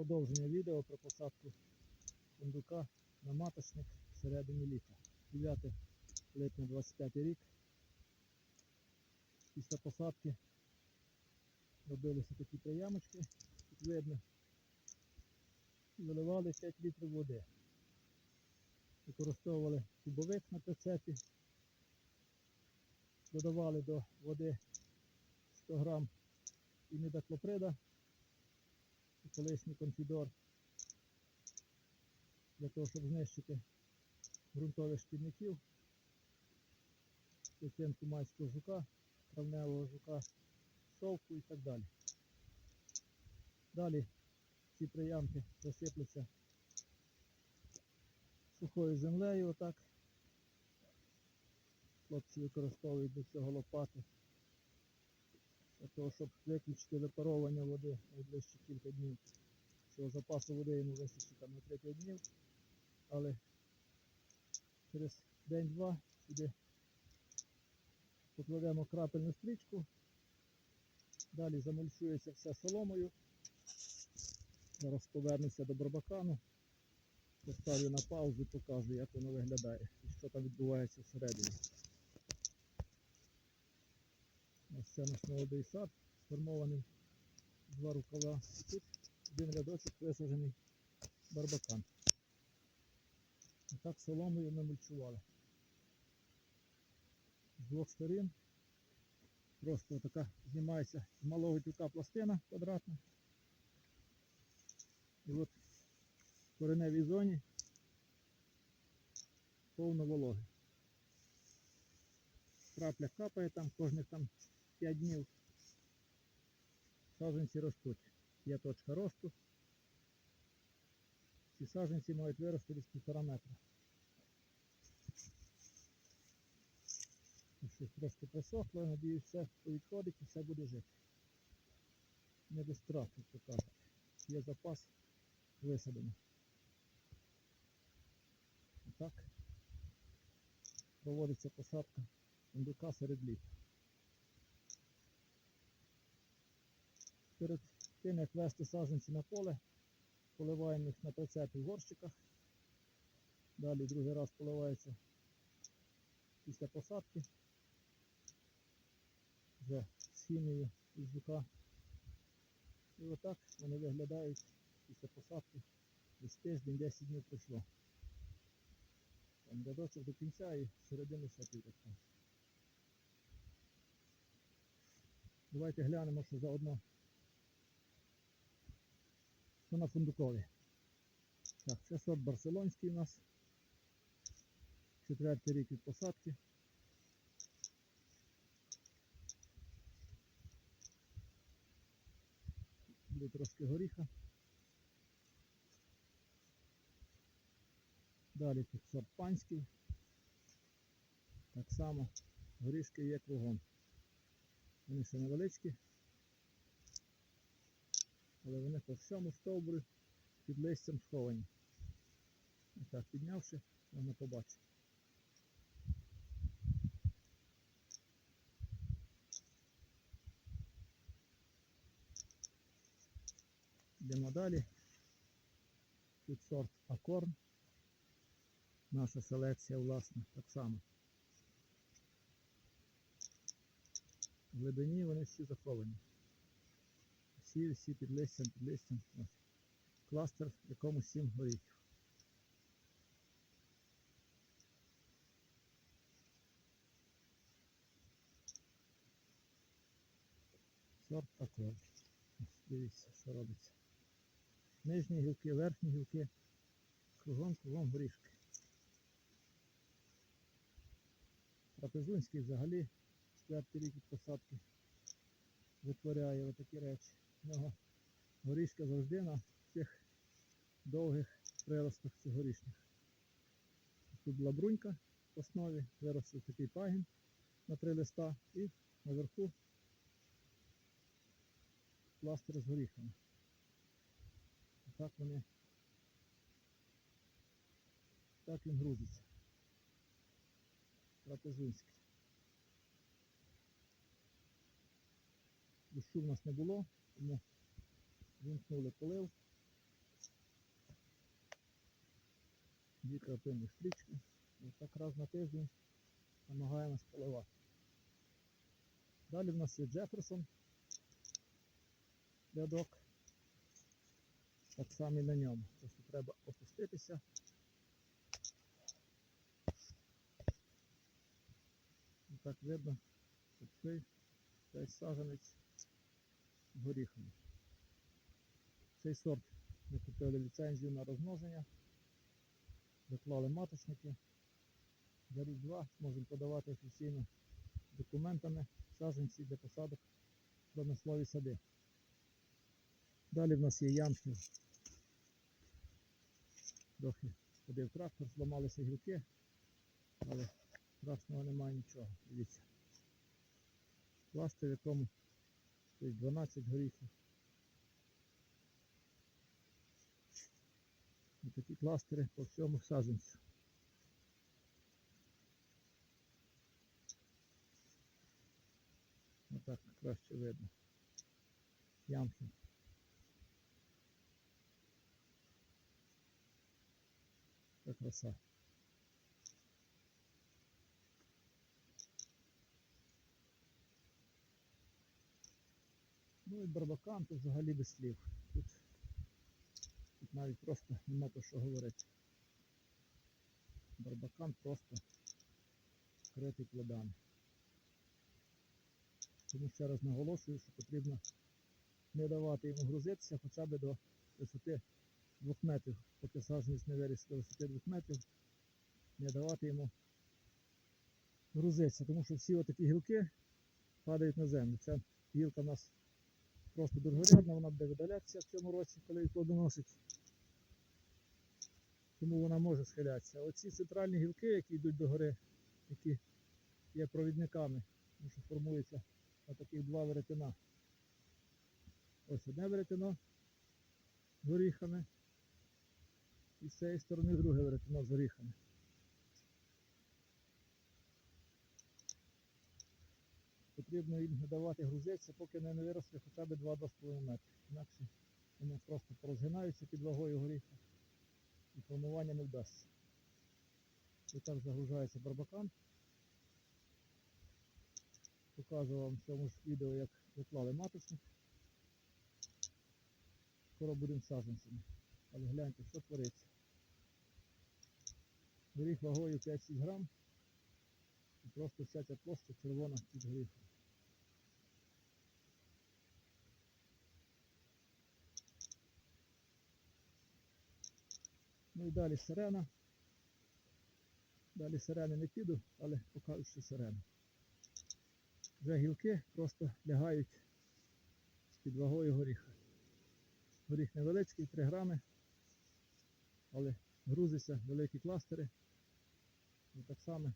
продовження відео про посадку фундука на маточник всередині літа. 9 липня 25 рік. Після посадки робилися такі приямочки, тут видно. Виливали 5 літрів води. Використовували кубовик на прицепі, додавали до води 100 грам і колишній конфідор для того, щоб знищити ґрунтових шкідників, личинку майського жука, травневого жука, совку і так далі. Далі ці приямки засипляться сухою землею отак. Хлопці використовують до цього лопати для того, щоб виключити випаровування води найближчі кілька днів. Цього запасу води йому вистачить там на 3-5 днів, але через день-два сюди покладемо крапельну стрічку, далі замульчується все соломою. Зараз повернуся до барбакану, поставлю на паузу і покажу, як воно виглядає і що там відбувається всередині. Ось це наш молодий сад, сформований два рукава. Тут один рядочок висаджений барбакан. І так соломою ми мульчували. З двох сторін. Просто така знімається з малого тюка пластина квадратна. І от в кореневій зоні повно вологи. Крапля капає там кожних там 5 днів. Саджанці ростуть. Є точка росту. Ці саджанці мають вирости десь півтора метра. Щось трошки присохло, надіюсь, все відходить і все буде жити. Не без втрат, як кажуть. Є запас висадено. Отак проводиться посадка фундука серед літ. Перед тим, як вести саджанці на поле, поливаємо їх на прицепі в горщиках. Далі другий раз поливається після посадки. Вже з хімією із жука. І отак вони виглядають після посадки десь тиждень 10 днів пройшло. Там рядочок до кінця і середини сапів. Давайте глянемо, що заодно. Що на фундукові. Так, це сорт барселонський у нас. Четвертий рік від посадки. Буде трошки горіха. Далі тут сорт панський. Так само горішки є кругом. Вони ще невеличкі. Але вони по всьому стовбурі під листям сховані. І так піднявши, можна побачити. Йдемо далі. Тут сорт акорн. Наша селекція власна так само. В глибині вони всі заховані. Всі, всі під листям, під листям. Кластер, в якому сім горіхів. Сорт акорн. Дивіться, що робиться. Нижні гілки, верхні гілки, кругом, кругом горішки. Трапезунський взагалі четвертий рік від посадки витворяє отакі речі. Нього горішка завжди на цих довгих приростах цьогорічних. Тут була брунька в основі, виростив такий пагін на три листа і наверху пластир з горіхами. Так вони так він грузиться. Трапезунський. Дощу в нас не було, Ну, Тому вімкнули полив. Дві крапинні стрічки. І так раз на тиждень намагаємось поливати. Далі в нас є Джеферсон рядок. Так само і на ньому. Тобто треба опуститися. І так видно, що цей саженець горіхами. Цей сорт ми купили ліцензію на розмноження, доклали маточники. За рік-два зможемо подавати офіційно документами саджанці для посадок промислові сади. Далі в нас є ямки. Трохи ходив трактор, зламалися гілки, але страшного немає нічого. Дивіться. Пластир, в якому стоїть 12 горіхів. І такі кластери по всьому саджанцю. Отак краще видно. Ямки. Це краса. Барбакан тут взагалі без слів. Тут, тут навіть просто нема про що говорити. Барбакан просто вкритий плодами. Тому ще раз наголошую, що потрібно не давати йому грузитися хоча б до висоти 2 метрів, поки саджанець не виріс до висоти 2 метрів, не давати йому грузитися, тому що всі отакі гілки падають на землю. Ця гілка в нас просто другорядна, вона буде видалятися в цьому році, коли плодоносить. Тому вона може схилятися. Оці центральні гілки, які йдуть до гори, які є провідниками, тому що формується отаких два веретена. Ось одне веретено з горіхами. І з цієї сторони друге веретено з горіхами. Потрібно їм давати грузитися, поки не виросли хоча б 2-2,5 метри. Інакше вони просто порозгинаються під вагою горіха і формування не вдасться. І так загружається барбакан. Показував вам в цьому ж відео, як виклали маточник. Скоро будемо саджанцями. Але гляньте, що твориться. Горіх вагою 5-6 грам. І просто вся ця площа червона під горіхом. Ну і далі сирена. Далі сирени не піду, але покажу, що сирена. Вже гілки просто лягають з-під вагою горіха. Горіх невеличкий, 3 грами, але грузиться великі кластери. І так само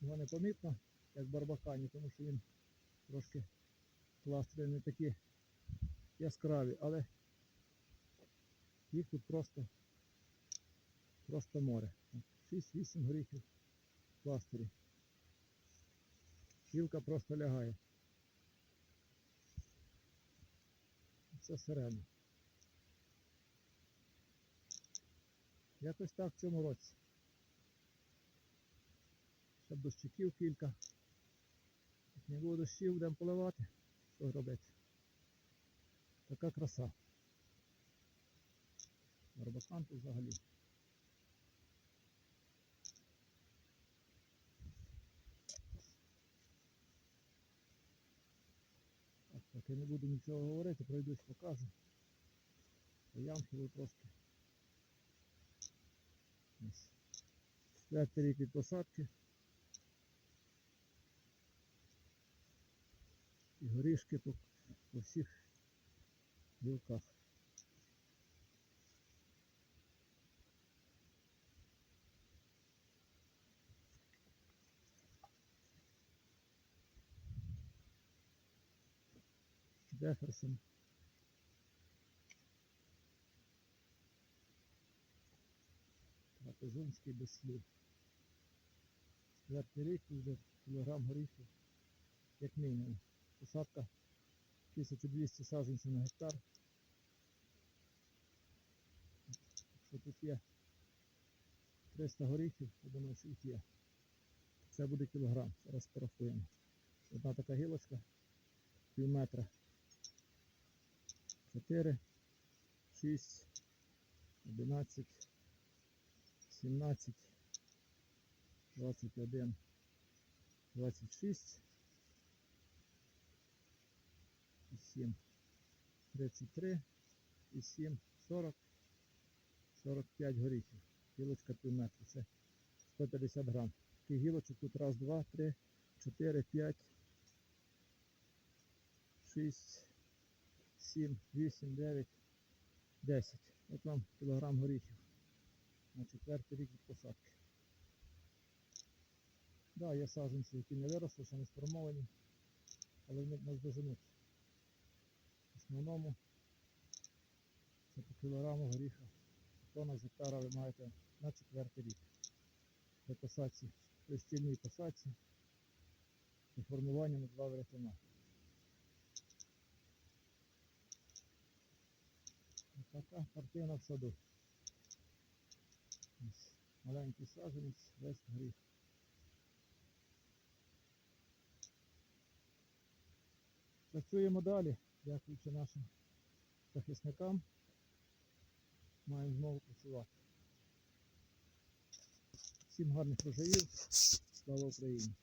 його не помітно, як барбакані, тому що він трошки кластери не такі яскраві, але їх тут просто, просто море. 6-8 горіхів в кластері. Гілка просто лягає. Це сирена. Якось так в цьому році. Ще дощиків кілька. Як не було дощів, будемо поливати. Що робити? Така краса. Барбакан тут взагалі. Так, так, я не буду нічого говорити, пройдусь покажу. Ямки трошки. Ось. Рік від посадки. І горішки по, по всіх білках. Джеферсон. Трапезунський без слів. Четвертий рік вже кілограм горіхів, як мінімум. Посадка 1200 саджанців на гектар. Що тут є 300 горіхів, я думаю, що їх є. Це буде кілограм, зараз порахуємо. Одна така гілочка, пів метра. 4, 6, 11, 17, 21, 26, і 7, 33, і 7, 40, 45 горіхів. Гілочка пів метра, це 150 грам. Таких гілочок тут раз, два, три, чотири, п'ять, шість, сім, вісім, дев'ять, десять. От вам кілограм горіхів на четвертий рік від посадки. Так, да, є саджанці, які не виросли, ще не сформовані, але вони нас доженуть. В основному це по кілограму горіха. Тонна з гектара ви маєте на четвертий рік. При посадці, при стільній посадці і формуванні на два веретена. Така картина в саду. Ось маленький саджанець, весь горіх. Працюємо далі, дякуючи нашим захисникам. Маємо змогу працювати. Всім гарних врожаїв. Слава Україні!